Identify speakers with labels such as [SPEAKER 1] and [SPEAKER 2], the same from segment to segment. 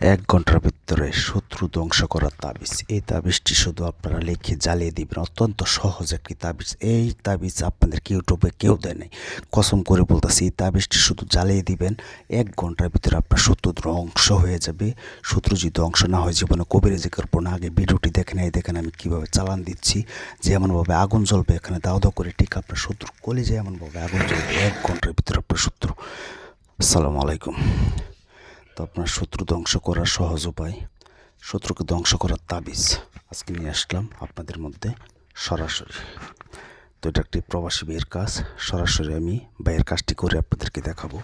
[SPEAKER 1] এক ঘণ্টার ভিতরে শত্রু ধ্বংস করার তাবিজ। এই তাবিজটি শুধু আপনারা লিখে জ্বালিয়ে দিবেন। অত্যন্ত সহজ একটি তাবিজ। এই তাবিজ আপনাদেরকে ইউটিউবে কেউ দেয় নাই। কসম করে বলতেছি, এই তাবিজটি শুধু জ্বালিয়ে দিবেন, এক ঘণ্টার ভিতরে আপনার শত্রু ধ্বংস হয়ে যাবে। শত্রু যদি ধ্বংস না হয় জীবনে কবিরে যে করব আগে ভিডিওটি দেখেন এই দেখেন আমি কীভাবে চালান দিচ্ছি। যে এমনভাবে আগুন জ্বলবে এখানে, দাও দাও করে ঠিক আপনার শত্রু কলেজে এমনভাবে আগুন জ্বলবে। এক ঘণ্টার ভিতরে আপনার শত্রু। আসসালামু আলাইকুম। তো আপনার শত্রু ধ্বংস করার সহজ উপায়। শত্রুকে ধ্বংস করার তাবিজ আজকে নিয়ে আসলাম আপনাদের মধ্যে সরাসরি। তো এটা একটি প্রবাসী বিয়ের কাজ। সরাসরি আমি ভাইয়ের কাজটি করে আপনাদেরকে দেখাবো।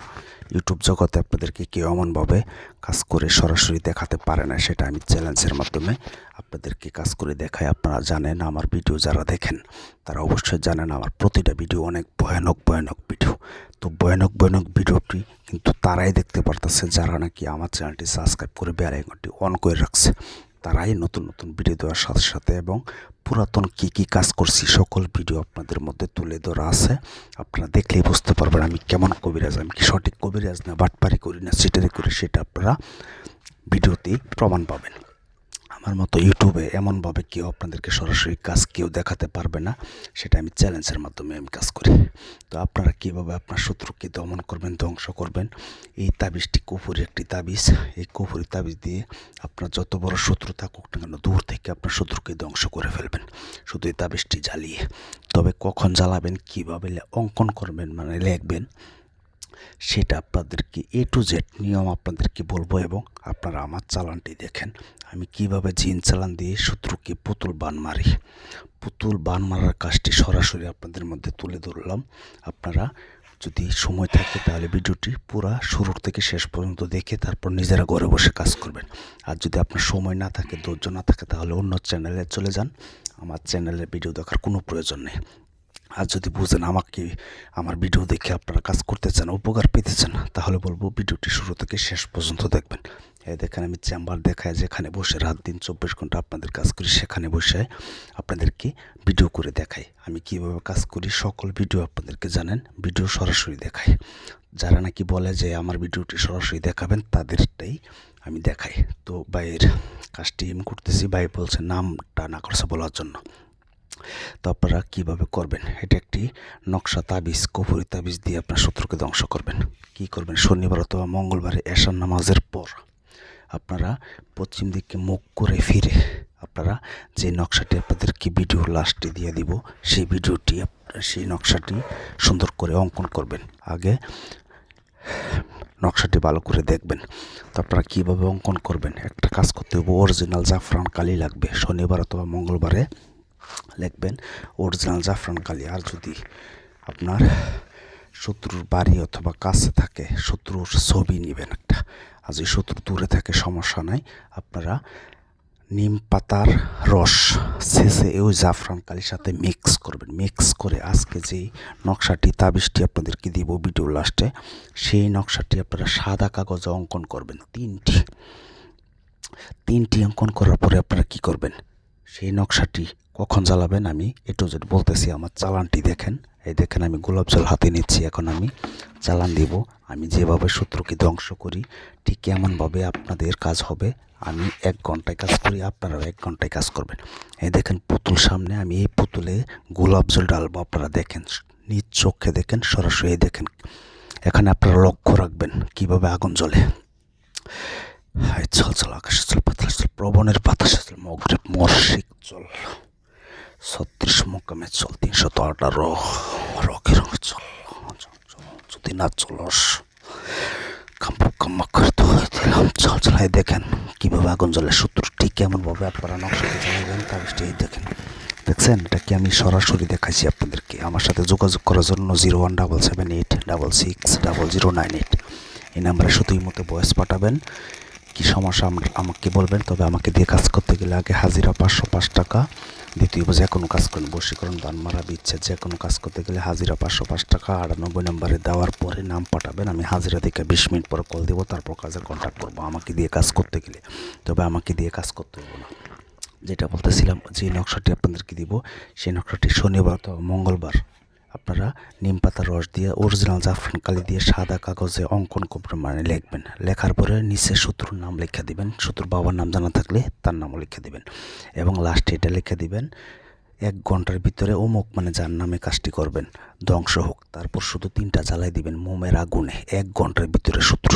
[SPEAKER 1] ইউটিউব জগতে আপনাদেরকে কেউ এমনভাবে কাজ করে সরাসরি দেখাতে পারে না, সেটা আমি চ্যালেঞ্জের মাধ্যমে আপনাদেরকে কাজ করে দেখাই। আপনারা জানেন, আমার ভিডিও যারা দেখেন, তারা অবশ্যই জানেন আমার প্রতিটা ভিডিও অনেক ভয়ানক ভয়ানক ভিডিও। তো ভয়ানক ভয়ানক ভিডিওটি কিন্তু তারাই দেখতে পারতেছে, যারা নাকি আমার চ্যানেলটি সাবস্ক্রাইব করে বেড়াই ঘন্টি অন করে রাখছে। তারাই নতুন নতুন ভিডিও দেওয়ার সাথে সাথে এবং পুরাতন কী কী কাজ করছি সকল ভিডিও আপনাদের মধ্যে তুলে ধরা আছে। আপনারা দেখলেই বুঝতে পারবেন আমি কেমন কবিরাজ, আমি কি সঠিক কবিরাজ না বাটপারি করি না সেটারে করি, সেটা আপনারা ভিডিওতেই প্রমাণ পাবেন। আমার মতো ইউটিউবে এমনভাবে কেউ আপনাদেরকে সরাসরি কাজ কেউ দেখাতে পারবে না, সেটা আমি চ্যালেঞ্জের মাধ্যমে আমি কাজ করি। তো আপনারা কীভাবে আপনার শত্রুকে দমন করবেন, ধ্বংস করবেন? এই তাবিজটি কুফুরি একটি তাবিজ। এই কুফুরি তাবিজ দিয়ে আপনার যত বড় শত্রু থাকুক না কেন, দূর থেকে আপনার শত্রুকে ধ্বংস করে ফেলবেন। শুধু এই তাবিজটি জ্বালিয়ে। তবে কখন জ্বালাবেন, কীভাবে অঙ্কন করবেন মানে লিখবেন সেটা আপনাদেরকে এ টু জেড নিয়ম আপনাদেরকে বলব এবং আপনারা আমার চালানটি দেখেন। আমি কীভাবে জিন চালান দিয়ে শত্রুকে পুতুল বান মারি। পুতুল বান মারার কাজটি সরাসরি আপনাদের মধ্যে তুলে ধরলাম। আপনারা যদি সময় থাকে তাহলে ভিডিওটি পুরা শুরুর থেকে শেষ পর্যন্ত দেখে তারপর নিজেরা ঘরে বসে কাজ করবেন। আর যদি আপনার সময় না থাকে, ধৈর্য না থাকে, তাহলে অন্য চ্যানেলে চলে যান। আমার চ্যানেলে ভিডিও দেখার কোনো প্রয়োজন নেই। আর যদি বুঝেন আমাকে, আমার ভিডিও দেখে আপনারা কাজ করতে চান উপকার পেতে চান তাহলে বলব ভিডিওটি শুরু থেকে শেষ পর্যন্ত দেখবেন। এই দেখেন আমি চেম্বার দেখায় যেখানে বসে রাত দিন চব্বিশ ঘণ্টা আপনাদের কাজ করি, সেখানে বসে আপনাদেরকে ভিডিও করে দেখাই। আমি কীভাবে কাজ করি, সকল ভিডিও আপনাদেরকে জানেন, ভিডিও সরাসরি দেখাই। যারা নাকি বলে যে আমার ভিডিওটি সরাসরি দেখাবেন, তাদেরটাই আমি দেখাই। তো ভাইয়ের কাজটি আমি করতেছি, ভাই বলছে নামটা না করছে বলার জন্য। তো আপনারা কীভাবে করবেন? এটা একটি নকশা তাবিজ কপুরি তাবিজ দিয়ে আপনার শত্রুকে ধ্বংস করবেন। কি করবেন? শনিবার অথবা মঙ্গলবারে এশার নামাজের পর আপনারা পশ্চিম দিকে মুখ করে ফিরে আপনারা যে নকশাটি আপনাদেরকে ভিডিও লাস্টে দিয়ে দিব, সেই ভিডিওটি সেই নকশাটি সুন্দর করে অঙ্কন করবেন। আগে নকশাটি ভালো করে দেখবেন। তো আপনারা কীভাবে অঙ্কন করবেন? একটা কাজ করতে হবে অরিজিনাল জাফরান কালি লাগবে। শনিবার অথবা মঙ্গলবারে লিখবেন অরিজিনাল জাফরান কালি। আর যদি আপনার শত্রুর বাড়ি অথবা কাছে থাকে, শত্রুর ছবি নেবেন একটা। আর যদি শত্রু দূরে থাকে, সমস্যা নাই। আপনারা নিম পাতার রস শেষে ওই জাফরান কালির সাথে মিক্স করবেন। মিক্স করে আজকে যেই নকশাটি, তাবিজটি আপনাদেরকে দিব ভিডিও লাস্টে সেই নকশাটি আপনারা সাদা কাগজে অঙ্কন করবেন। তিনটি তিনটি অঙ্কন করার পরে আপনারা কি করবেন? সেই নকশাটি কখন জ্বালাবেন আমি? এটু জেড বলতেছি, আমার চালানটি দেখেন। এই দেখেন, আমি গোলাপ জল হাতে নিচ্ছি, এখন আমি চালান দিব। আমি যেভাবে শত্রুকে ধ্বংস করি, ঠিক এমনভাবে আপনাদের কাজ হবে, আমি এক ঘন্টায় কাজ করি, আপনারাও এক ঘন্টায় কাজ করবেন। এই দেখেন, পুতুল সামনে, আমি এই পুতুলে গোলাপ জল ডালবো আপনারা দেখেন, নিজ চোখে দেখেন, সরাসরি দেখেন। এখানে আপনারা লক্ষ্য রাখবেন, কীভাবে আগুন জ্বলে। চল চল আকাশে চল পাতাল চল প্রবণের বাতাসে চল মগ্রে মর্ষিক চল ছত্রিশ মোকামে চল, তিনশো আঠারো রকের চল যদি না চলস কাম্পু কাম্মা করে তো দিলাম। চল চলাই দেখেন, কীভাবে আগুন জ্বলে শত্রুটি কেমনভাবে আপনারা নকশাতে চালাবেন তাবিজটি দেখেন। দেখছেন, এটা কি আমি সরাসরি দেখাইছি আপনাদেরকে? আমার সাথে যোগাযোগ করার জন্য zero one double seven eight double six double zero nine eight. এই নাম্বারে শুধুই মতো বয়স পাঠাবেন। কি সমস্যা আমাকে বলবেন, তবে আমাকে দিয়ে কাজ করতে গেলে আগে হাজিরা পাঁচশো পাঁচ টাকা। দ্বিতীয় যে কোনো কাজ করেন, বশীকরণ বান মারা বিচ্ছেদ যে কোনো কাজ করতে গেলে হাজিরা পাঁচশো, পাঁচ টাকা, আটানব্বই নম্বরে দেওয়ার পরে নাম পাঠাবেন। আমি হাজিরা থেকে বিশ মিনিট পরে কল দেবো, তারপর কাজের কন্ট্যাক্ট করব, আমাকে দিয়ে কাজ করতে গেলে। তবে আমাকে দিয়ে কাজ করতে হবে না। যেটা বলতেছিলাম, যে নকশাটি আপনাদেরকে দিব, সেই নকশাটি শনিবার অথবা মঙ্গলবার আপনারা নিম পাতার রস দিয়ে অরিজিনাল জাফরান কালি দিয়ে সাদা কাগজে অঙ্কন কবরে মানে লিখবেন। লেখার পরে নিচে শত্রুর নাম লিখে দিবেন। শত্রুর বাবার নাম জানা থাকলে তার নামও লিখে দিবেন। এবং লাস্টে এটা লিখে দিবেন, এক ঘণ্টার ভিতরে অমুক মানে যার নামে কাজটি করবেন, ধ্বংস হোক। তারপর শুধু তিনটা জ্বালাই দিবেন মোমের আগুনে। এক ঘণ্টার ভিতরে শত্রু